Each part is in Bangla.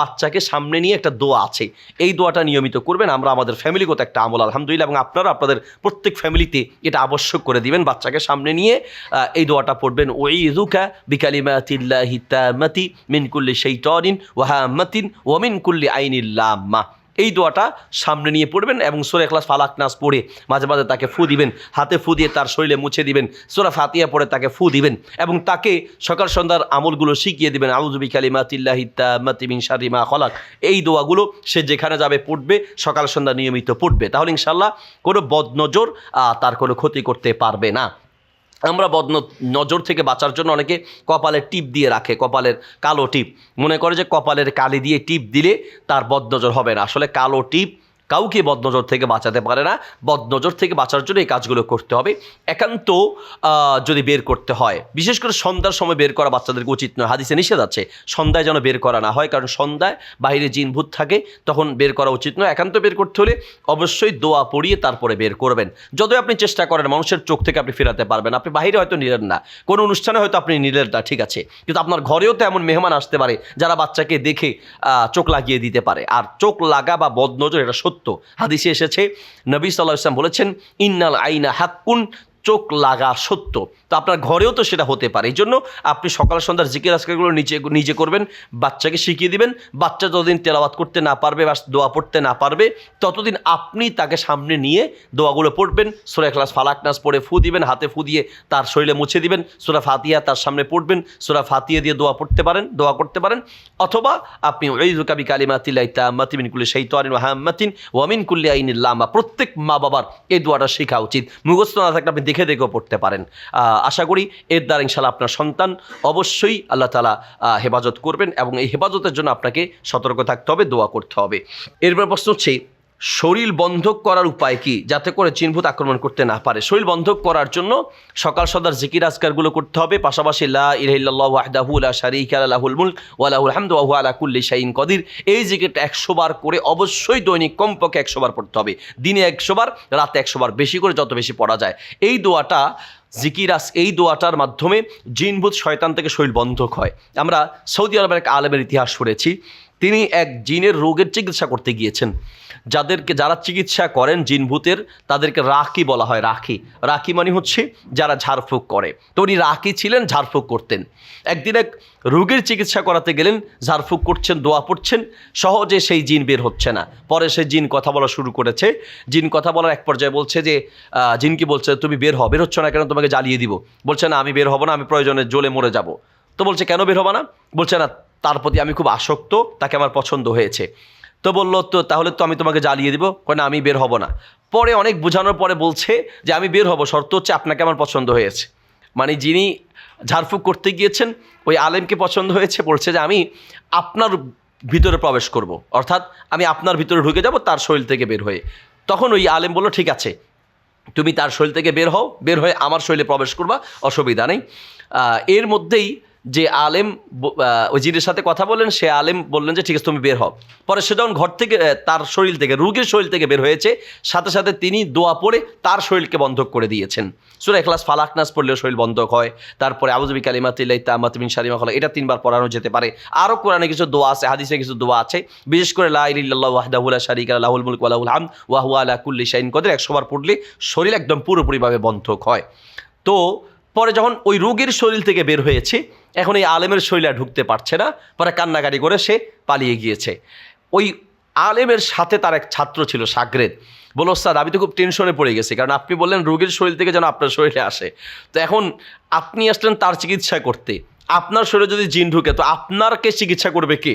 বাচ্চাকে সামনে নিয়ে একটা দোয়া আছে। এই দোয়াটা নিয়মিত করবেন, আমরা আমাদের ফ্যামিলিগত একটা আমল, আলহামদুলিল্লাহ, এবং আপনারা আপনাদের প্রত্যেক ফ্যামিলিতে এটা আবশ্যক করে দিবেন বাচ্চাকে সামনে নিয়ে। এই দোয়াটা পড়বেন ওই রুকা বিকালিমাতিল্লাহি মতি মিন কুল্লি টিন ওয়া হামাতিন ও মিন কুল্লি আইনিল্লাম্মা এই দোয়াটা সামনে নিয়ে পড়বেন এবং সোরা ক্লাস ফালাক নাস পড়ে মাঝে মাঝে তাকে ফু দিবেন, হাতে ফু দিয়ে তার শরীরে মুছে দিবেন, সোরা ফাতিয়া পড়ে তাকে ফু দিবেন এবং তাকে সকাল সন্ধ্যার আমলগুলো শিখিয়ে দিবেন আউজুবি কালিমা তিল্লাহিতা মাতিবিন শারিমা খলাক। এই দোয়াগুলো সে যেখানে যাবে পড়বে, সকাল সন্ধ্যা নিয়মিত পড়বে। তাহলে ইনশাল্লাহ কোনো বদনজর তার কোনো ক্ষতি করতে পারবে না। আমরা বদ নজর থেকে বাঁচার জন্য অনেকে কপালের টিপ দিয়ে রাখে, কপালের কালো টিপ। মনে করে যে কপালের কালি দিয়ে টিপ দিলে তার বদনজর হবে না। আসলে কালো টিপ কাউকে বদনজর থেকে বাঁচাতে পারে না। বদনজর থেকে বাঁচার জন্য এই কাজগুলো করতে হবে। একান্ত যদি বের করতে হয়, বিশেষ করে সন্ধ্যার সময় বের করা বাচ্চাদেরকে উচিত নয়। হাদিসে নিষেধ আছে, সন্ধ্যায় যেন বের করা না হয়, কারণ সন্ধ্যায় বাইরে জিন ভূত থাকে, তখন বের করা উচিত নয়। একান্ত বের করতে হলে অবশ্যই দোয়া পড়িয়ে তারপরে বের করবেন। যতই আপনি চেষ্টা করেন, মানুষের চোখ থেকে আপনি ফেরাতে পারবেন। আপনি বাইরে হয়তো নিলেন না, কোনো অনুষ্ঠানে হয়তো আপনি নিলেন না, ঠিক আছে। কিন্তু আপনার ঘরেও তো এমন মেহমান আসতে পারে, যারা বাচ্চাকে দেখে চোখ লাগিয়ে দিতে পারে। আর চোখ লাগা বা বদনজর, এটা সত্য হাদিসে এসেছে নবী সাল্লাহ ইসলাম বলেছেন ইন্নাল আইনা হাক্কুন চোখ লাগা সত্য। তো আপনার ঘরেও তো সেটা হতে পারে। এই জন্য আপনি সকাল সন্ধ্যার জিকির আজকালগুলো নিজে নিজে করবেন, বাচ্চাকে শিখিয়ে দিবেন। বাচ্চা যতদিন তেলাওয়াত করতে না পারবে বা দোয়া পড়তে না পারবে, ততদিন আপনি তাকে সামনে নিয়ে দোয়াগুলো পড়বেন। সোরা ক্লাস ফালাক, নাস পড়ে ফু দিবেন, হাতে ফু দিয়ে তার শরীরে মুছে দিবেন। সোরা ফাতিয়া তার সামনে পড়বেন। সোরা ফাতিয়া দিয়ে দোয়া পড়তে পারেন, দোয়া করতে পারেন। অথবা আপনি ওইজু কাবি কালিমাতিল্লাহ তামাতিমিন কুল্লি সেই তোয়ারিন ওয়াহাম্মাতিন ওয়ামিন কুল্লি আইনিল্লামা প্রত্যেক মা বাবার এই দোয়াটা শেখা উচিত। মুখস্থ না থাকলে আপনি দেখে দেখেও পড়তে পারেন। আশা করি এর দ্বারা ইনশাল্লাহ আপনার সন্তান অবশ্যই আল্লাহ তালা হেফাজত করবেন এবং এই হেফাজতের জন্য আপনাকে সতর্ক থাকতে হবে, দোয়া করতে হবে। এরপর প্রশ্ন হচ্ছে শরীর বন্ধক করার উপায় কি? যাতে করে চিনভূত আক্রমণ করতে না পারে। শরীর বন্ধক করার জন্য সকাল সদার জিকির আজকারগুলো করতে হবে। পাশাপাশি লা ইলাইল্লাহ ওয়াহদাহু লা শারীকা লাহুল মুলক ওয়া লাহুল হামদু ওয়া হুয়া আলা কুল্লি শাইইন কদির। এই জিকিরটা একশো বার করে অবশ্যই দৈনিক কমপক্ষে একশো বার পড়তে হবে। দিনে একশো বার, রাতে একশো বার বেশি করে যত বেশি পড়া যায়। এই দোয়াটা জিকিরাস এই দোয়াটার মাধ্যমে জিনভূত শয়তান থেকে শরীর বন্ধক হয়। আমরা সৌদি আরবের এক আলেমের ইতিহাস পড়েছি তিনি এক জিনের রোগের চিকিৎসা করতে গিয়েছেন। যাদেরকে যারা চিকিৎসা করেন জিনভূতের, তাদেরকে রাখি বলা হয়, রাখি। রাখি মানে হচ্ছে যারা ঝাড়ফুঁক করে। তো উনি রাখি ছিলেন, ঝাড়ফুঁক করতেন। একদিন এক রোগীর চিকিৎসা করাতে গেলেন, ঝাড়ফুঁক করছেন, দোয়া পড়ছেন, সহজে সেই জিন বের হচ্ছে না। পরে সেই জিন কথা বলা শুরু করেছে। জিন কথা বলার এক পর্যায়ে বলছে যে জিন কি বলছে, তুমি বের হও, বের হচ্ছে না কেন, তোমাকে জ্বালিয়ে দিব। বলছে, না, আমি বের হব না, আমি প্রয়োজনে জ্বলে মরে যাব। তো বলছে, কেন বের হবা না? বলছে, না তার প্রতি আমি খুব আসক্ত, তাকে আমার পছন্দ হয়েছে। তো বলল, তো তাহলে তো আমি তোমাকে জ্বালিয়ে দিব। কয়, না, আমি বের হব না। পরে অনেক বোঝানোর পরে বলছে যে, আমি বের হব। শর্ত হচ্ছে আপনাকে আমার পছন্দ হয়েছে। মানে যিনি ঝাড়ফুঁক করতে গিয়েছেন, ওই আলেমকে পছন্দ হয়েছে, বলছে যে, আমি আপনার ভিতরে প্রবেশ করব। অর্থাৎ আমি আপনার ভিতরে ঢুকে যাব তার শরীর থেকে বের হয়ে। তখন ওই আলেম বলল, ঠিক আছে, তুমি তার শরীর থেকে বের হও, বের হয়ে আমার শরীরে প্রবেশ করবা, অসুবিধা নেই। এর মধ্যেই যে আলেম জিনের সাথে কথা বললেন, সে আলেম বললেন যে, ঠিক আছে, তুমি বের হও। পরে সে যখন ঘর থেকে তার শরীর থেকে, রুগীর শরীর থেকে বের হয়েছে, সাথে সাথে তিনি দোয়া পড়ে তার শরীরকে বন্ধক করে দিয়েছেন। সুরা এখলাস ফালাক নাস পড়লেও শরীর বন্ধক হয়। তারপরে আবুজবি কালিমাতিল্লাই তামাতিমিন শারিমা খলা এটা তিনবার পড়ানো যেতে পারে। আরও কোরআনে কিছু দোয়া আছে, হাদিসে কিছু দোয়া আছে। বিশেষ করে, লা ইল্লাল্লাহু ওয়াহদাহুলা শারিকা লাহুল মুলক ওয়া হাম হামদ ওয়া হুয়া আলা কুল্লি শাইইন কদির। একশোবার পড়লে শরীর একদম পুরোপুরিভাবে বন্ধক হয়। তো পরে যখন ওই রোগীর শরীর থেকে বের হয়েছে, এখন এই আলেমের শরীরে ঢুকতে পারছে না। পরে কান্নাকাটি করে সে পালিয়ে গিয়েছে। ওই আলেমের সাথে তার এক ছাত্র ছিল, সাগরেদ। বলো স্যার আমি তো খুব টেনশনে পড়ে গেছি, কারণ আপনি বললেন রোগীর শরীর থেকে যেন আপনার শরীরে আসে। তো এখন আপনি আসলেন তার চিকিৎসা করতে। আপনার শরীরে যদি জিন ঢুকে, তো আপনারকে চিকিৎসা করবে কে?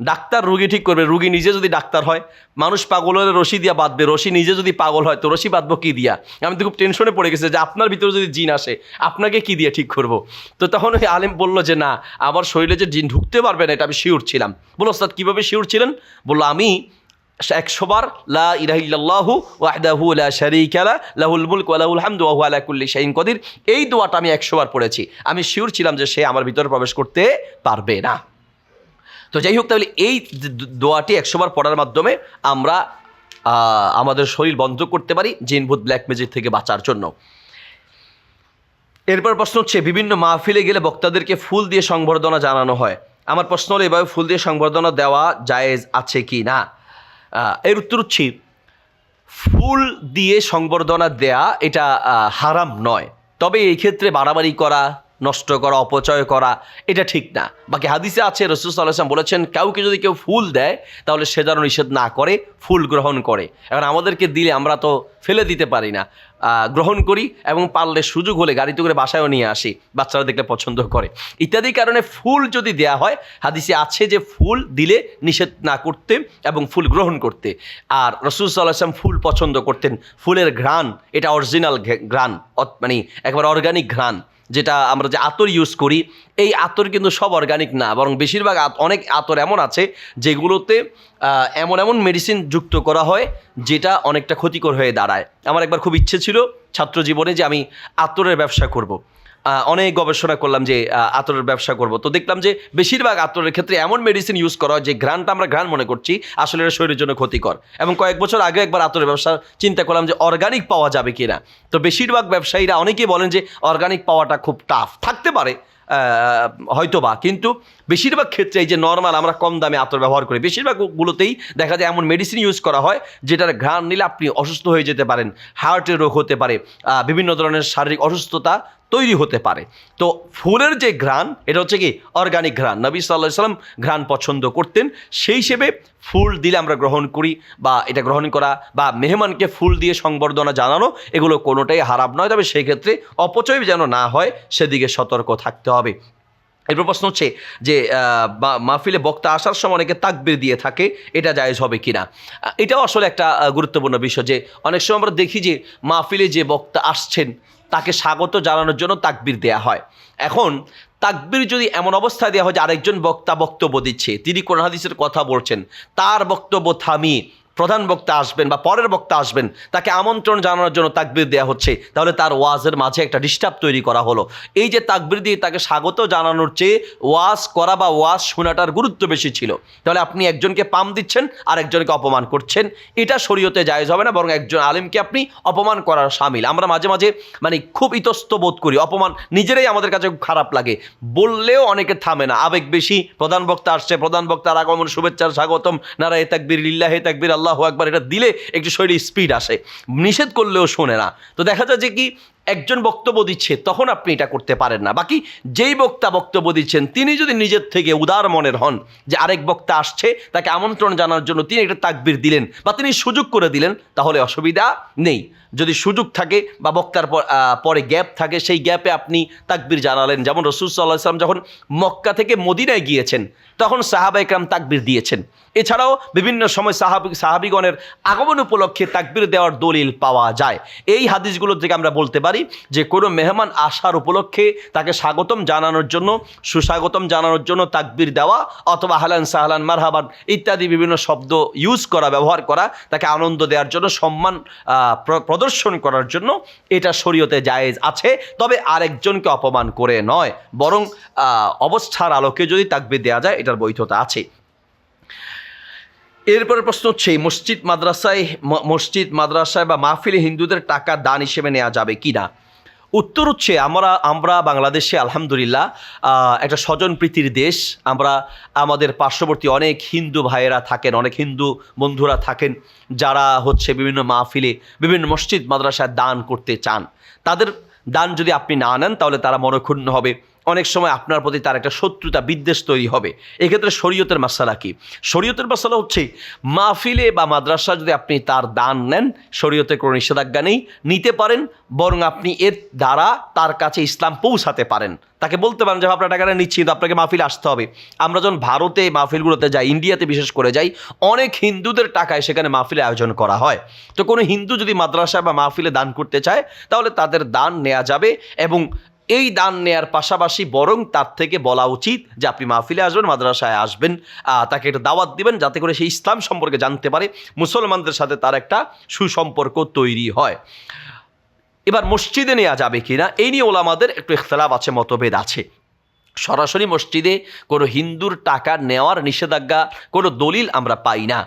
ডাক্তার রুগী ঠিক করবে, রুগী নিজে যদি ডাক্তার হয়, মানুষ পাগল হলে রশি দিয়া বাঁধবে, রশি নিজে যদি পাগল হয়, তো রশি বাঁধবো কী দিয়া? আমি তো খুব টেনশনে পড়ে গেছে যে আপনার ভিতরে যদি জিন আসে, আপনাকে কি দিয়ে ঠিক করব? তো তখন ওই আলেম বলল যে, না, আমার শরীরে যে জিন ঢুকতে পারবে না, এটা আমি শিওর ছিলাম। বলো ওস্তাদ, কীভাবে শিওর ছিলেন? বলল, আমি একশোবার, লা ইলাহিল্লাহু ওয়াহদাহু লা শারীকা লা, লাহুল মুলক ওয়া লাহুল হামদু ওয়া হুয়া আলা কুল্লি শাইইন কদির। এই দোয়াটা আমি একশোবার পড়েছি। আমি শিওর ছিলাম যে সে আমার ভিতরে প্রবেশ করতে পারবে না। তো যাই হোক তাহলে এই দোয়াটি একশোবার পড়ার মাধ্যমে আমরা আমাদের শরীর বন্ধ করতে পারি জিনভূত ব্ল্যাক ম্যাজিক থেকে বাঁচার জন্য। এরপর প্রশ্ন হচ্ছে, বিভিন্ন মাহফিলে গেলে বক্তাদেরকে ফুল দিয়ে সংবর্ধনা জানানো হয়। আমার প্রশ্ন হলো, এভাবে ফুল দিয়ে সংবর্ধনা দেওয়া জায়েজ আছে কি না? এর উত্তর হচ্ছে, ফুল দিয়ে সংবর্ধনা দেয়া এটা হারাম নয়। তবে এই ক্ষেত্রে বাড়াবাড়ি করা নষ্ট করা, অপচয় করা, এটা ঠিক না। বাকি হাদিসে আছে, রসুল সাল্লাহাম বলেছেন, কাউকে যদি কেউ ফুল দেয়, তাহলে সে যেন নিষেধ না করে, ফুল গ্রহণ করে। এখন আমাদেরকে দিলে আমরা তো ফেলে দিতে পারি না। গ্রহণ করি এবং পারলে সুযোগ হলে গাড়িতে করে বাসায়ও নিয়ে আসি, বাচ্চারা দেখলে পছন্দ করে। ইত্যাদি কারণে ফুল যদি দেয়া হয়, হাদিসে আছে যে ফুল দিলে নিষেধ না করতে এবং ফুল গ্রহণ করতে। আর রসুল সাল্লাহাম ফুল পছন্দ করতেন, ফুলের ঘ্রাণ, এটা অরিজিনাল ঘ্রাণ মানে একবার অর্গানিক ঘ্রাণ, যেটা আমরা যে আতর ইউজ করি, এই আতর কিন্তু সব অর্গানিক না, বরং বেশিরভাগ অনেক আতর এমন আছে যেগুলোতে এমন এমন মেডিসিন যুক্ত করা হয়, যেটা অনেকটা ক্ষতিকর হয়ে দাঁড়ায়। আমার একবার খুব ইচ্ছে ছিল ছাত্র জীবনে যে আমি আতরের ব্যবসা করব। অনেক গবেষণা করলাম যে আতরের ব্যবসা করব। তো দেখলাম যে বেশিরভাগ আতরের ক্ষেত্রে এমন মেডিসিন ইউজ করা হয় যে ঘ্রাণটা আমরা ঘ্রাণ মনে করছি, আসলে এটা শরীরের জন্য ক্ষতিকর। এবং কয়েক বছর আগে একবার আতরের ব্যবসা চিন্তা করলাম যে অর্গানিক পাওয়া যাবে কিনা। তো বেশিরভাগ ব্যবসায়ীরা অনেকেই বলেন যে অর্গানিক পাওয়াটা খুব টাফ থাকতে পারে আহ, হয়তো বা কিন্তু বেশিরভাগ ক্ষেত্রে এই যে নর্মাল আমরা কম দামে আতর ব্যবহার করি বেশিরভাগগুলোতেই দেখা যায় এমন মেডিসিন ইউজ করা হয় যেটার ঘ্রাণ নিলে আপনি অসুস্থ হয়ে যেতে পারেন হার্টের রোগ হতে পারে বিভিন্ন ধরনের শারীরিক অসুস্থতা তৈরি হতে পারে। তো ফুলের যে ঘ্রাণ, এটা হচ্ছে কি অর্গানিক ঘ্রাণ। নবী সাল্লাহ সাল্লাম ঘ্রাণ পছন্দ করতেন। সেই হিসেবে ফুল দিলে আমরা গ্রহণ করি বা এটা গ্রহণ করা বা মেহমানকে ফুল দিয়ে সংবর্ধনা জানানো, এগুলো কোনোটাই হারাপ নয়। তবে সেই ক্ষেত্রে অপচয় যেন না হয়, সেদিকে সতর্ক থাকতে হবে। এরপর প্রশ্ন হচ্ছে যে মাহফিলে বক্তা আসার সময় অনেকে তাকবির দিয়ে থাকে, এটা জায়েজ হবে কি না এটাও আসলে একটা গুরুত্বপূর্ণ বিষয় যে, অনেক সময় আমরা দেখি যে, মাহফিলে যে বক্তা আসছেন, তাকে স্বাগত জানানোর জন্য তাকবির দেয়া হয়। এখন, তাকবির যদি এমন অবস্থায় দেওয়া হয় যে আরেকজন বক্তা বক্তব্য দিচ্ছে, তিনি কোরআন হাদিসের কথা বলছেন, তার বক্তব্য থামিয়ে প্রধান বক্তা আসবেন বা পরের বক্তা আসবেন, তাকে আমন্ত্রণ জানানোর জন্য তাকবির দেওয়া হচ্ছে। তাহলে তার ওয়াজের মাঝে একটা ডিস্টার্ব তৈরি করা হলো। এই যে তাকবির দিয়ে তাকে স্বাগত জানানোর চেয়ে ওয়াজ করা বা ওয়াজ শোনাটার গুরুত্ব বেশি ছিল। তাহলে আপনি একজনকে পাম দিচ্ছেন আর একজনকে অপমান করছেন। এটা শরীয়তে জায়েজ হবে না, বরং একজন আলেমকে আপনি অপমান করার সামিল। আমরা মাঝে মাঝে মানে খুব ইতস্ত বোধ করি, অপমান নিজেরাই আমাদের কাছে খারাপ লাগে। বললেও অনেকে থামে না। আবেগ বেশি, প্রধান বক্তা আসছে, প্রধান বক্তার আগমন, শুভেচ্ছার স্বাগতম। নারা এ তাকবির লিল্লাহ হে তাকবির, আল্লাহ একবার এটা দিলে একটু শরীরে স্পিড আসে। নিষেধ করলেও শোনে না। তো দেখা যায় যে কি একজন বক্তব্য দিচ্ছে, তখন আপনি এটা করতে পারেন না। বাকি যেই বক্তা বক্তব্য দিচ্ছেন, তিনি যদি নিজের থেকে উদার মনের হন যে আরেক বক্তা আসছে, তাকে আমন্ত্রণ জানার জন্য তিনি একটা তাকবির দিলেন বা তিনি সুযোগ করে দিলেন, তাহলে অসুবিধা নেই। যদি সুযোগ থাকে বা বক্তার পর- গ্যাপ থাকে, সেই গ্যাপে আপনি তাকবির জানালেন। যেমন রসুল সাল্লাহ ইসলাম যখন মক্কা থেকে মদিনায় গিয়েছেন, তখন সাহাবা ইকরাম তাকবির দিয়েছেন। এছাড়াও বিভিন্ন সময় সাহাবি, সাহাবিগণের আগমন উপলক্ষে তাকবির দেওয়ার দলিল পাওয়া যায়। এই হাদিসগুলো থেকে আমরা বলতে পারি যে কোনো মেহমান আসার উপলক্ষে তাকে স্বাগতম জানানোর জন্য, সুস্বাগতম জানানোর জন্য তাকবির দেওয়া অথবা হালান সাহালান মারহাবান ইত্যাদি বিভিন্ন শব্দ ইউজ করা, ব্যবহার করা, তাকে আনন্দ দেওয়ার জন্য, সম্মান প্র- প্রদর্শন করার জন্য এটা শরীয়তে জায়েজ আছে। তবে আরেকজনকে অপমান করে নয়, বরং অবস্থার আলোকে যদি তাকবির দেওয়া যায়, এটার বৈধতা আছে। এরপরে প্রশ্ন হচ্ছে মসজিদ মাদ্রাসায় মসজিদ মাদ্রাসায় বা মাহফিলে হিন্দুদের টাকা দান হিসেবে নেওয়া যাবে কি না উত্তর হচ্ছে, আমরা আমরা বাংলাদেশে আলহামদুলিল্লাহ একটা স্বজন প্রীতির দেশ। আমরা, আমাদের পার্শ্ববর্তী অনেক হিন্দু ভাইয়েরা থাকেন, অনেক হিন্দু বন্ধুরা থাকেন, যারা হচ্ছে বিভিন্ন মাহফিলে, বিভিন্ন মসজিদ মাদ্রাসায় দান করতে চান। তাদের দান যদি আপনি না নেন, তাহলে তারা মনক্ষুণ্ণ হবে। অনেক সময় আপনার প্রতি তার একটা শত্রুতা, বিদ্বেষ তৈরি হবে। এক্ষেত্রে শরীয়তের মাসালা কি? শরীয়তের মাসালা হচ্ছে, মাহফিলে বা মাদ্রাসা যদি আপনি তার দান নেন, শরীয়তের কোনো নিষেধাজ্ঞা নেই, নিতে পারেন, বরং আপনি এর দ্বারা তার কাছে ইসলাম পৌঁছাতে পারেন। তাকে বলতে পারেন যে আপনার টাকাটা নিচ্ছি, কিন্তু আপনাকে মাহফিলে আসতে হবে। আমরা যখন ভারতে মাহফিলগুলোতে যাই, ইন্ডিয়াতে বিশেষ করে যাই, অনেক হিন্দুদের টাকায় সেখানে মাহফিলে আয়োজন করা হয়। তো কোনো হিন্দু যদি মাদ্রাসা বা মাহফিলে দান করতে চায়, তাহলে তাদের দান নেওয়া যাবে এবং এই দান নেয়ার পাশাপাশি বরং তার থেকে বলা উচিত যে আপনি মাহফিলে আসবেন, মাদ্রাসায় আসবেন তাকে একটা দাওয়াত দিবেন যাতে করে সে ইসলাম সম্পর্কে জানতে পারে, মুসলমানদের সাথে তার একটা সুসম্পর্ক তৈরি হয়। এবার মসজিদে নেওয়া যাবে কিনা, এই নিয়ে ওলামাদের একটু ইখতলাফ আছে, মতভেদ আছে। সরাসরি মসজিদে কোনো হিন্দুর টাকা নেওয়ার নিষেধাজ্ঞা, কোনো দলিল আমরা পাই না।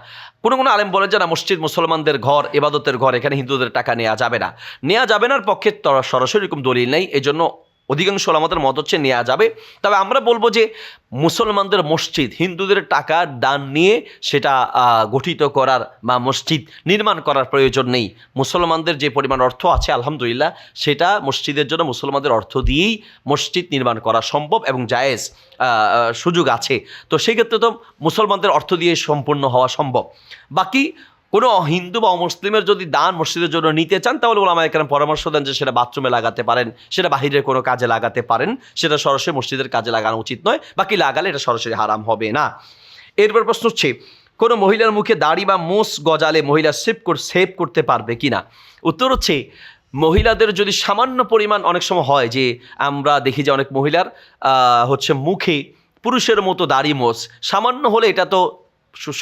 কোনো কোনো আলেম বলে যে না, মসজিদ মুসলমানদের ঘর, এবাদতের ঘর, এখানে হিন্দুদের টাকা নেওয়া যাবে না। নেওয়া যাবে না পক্ষে সরাসরি এরকম দলিল নেই এই জন্য অধিকাংশ আমাদের মত হচ্ছে নেওয়া যাবে। তবে আমরা বলব যে মুসলমানদের মসজিদ, হিন্দুদের টাকা দান নিয়ে সেটা গঠিত করার বা মসজিদ নির্মাণ করার প্রয়োজন নেই। মুসলমানদের যে পরিমাণ অর্থ আছে, আলহামদুলিল্লাহ, সেটা মসজিদের জন্য মুসলমানদের অর্থ দিয়েই মসজিদ নির্মাণ করা সম্ভব এবং জায়েজ সুযোগ আছে। তো সেক্ষেত্রে তো মুসলমানদের অর্থ দিয়ে সম্পূর্ণ হওয়া সম্ভব। বাকি কোনো হিন্দু বা মুসলিমের যদি দান মসজিদের জন্য নিতে চান, তাহলে ওলামা এখানে পরামর্শ দেন যে সেটা বাথরুমে লাগাতে পারেন, সেটা বাহিরের কোনো কাজে লাগাতে পারেন, সেটা সরাসরি মসজিদের কাজে লাগানো উচিত নয়, বাকি লাগালে এটা সরাসরি হারাম হবে না। এরপর প্রশ্ন হচ্ছে, কোনো মহিলার মুখে দাড়ি বা মোষ গজালে মহিলা সেভ সেভ করতে পারবে কি না? উত্তর হচ্ছে, মহিলাদের যদি সামান্য পরিমাণ অনেক সময় হয় যে আমরা দেখি যে অনেক মহিলার হচ্ছে মুখে পুরুষের মতো দাড়ি মোষ, সামান্য হলে এটা তো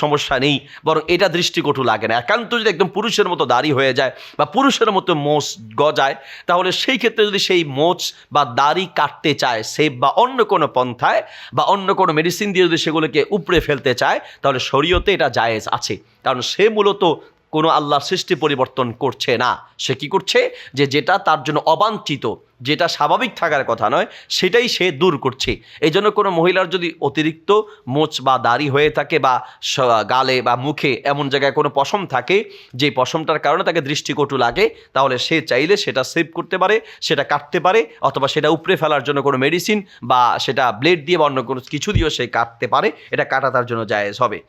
সমস্যা নেই, বরং এটা দৃষ্টিকটু লাগে না। একান্ত যদি একদম পুরুষের মতো দাড়ি হয়ে যায় বা পুরুষের মতো মোচ গজায়, তাহলে সেই ক্ষেত্রে যদি সেই মোচ বা দাড়ি কাটতে চায় সে বা অন্য কোনো পন্থায় বা অন্য কোনো মেডিসিন দিয়ে যদি সেগুলোকে উপড়ে ফেলতে চায়, তাহলে শরীয়তে এটা জায়েজ আছে। কারণ সে মূলত কোনো আল্লাহর সৃষ্টি পরিবর্তন করছে না। সে কি করছে? যে যেটা তার জন্য অবাঞ্ছিত, যেটা স্বাভাবিক থাকার কথা নয়, সেটাই সে দূর করছে। এই জন্য কোনো মহিলার যদি অতিরিক্ত মোচ বা দাড়ি হয়ে থাকে বা গালে বা মুখে এমন জায়গায় কোনো পশম থাকে, যে পশমটার কারণে তাকে দৃষ্টিকটু লাগে, তাহলে সে চাইলে সেটা সেভ করতে পারে, সেটা কাটতে পারে, অথবা সেটা উপড়ে ফেলার জন্য কোনো মেডিসিন বা সেটা ব্লেড দিয়ে বা অন্য কোনো কিছু দিয়েও সে কাটতে পারে। এটা কাটা তার জন্য জায়েজ হবে।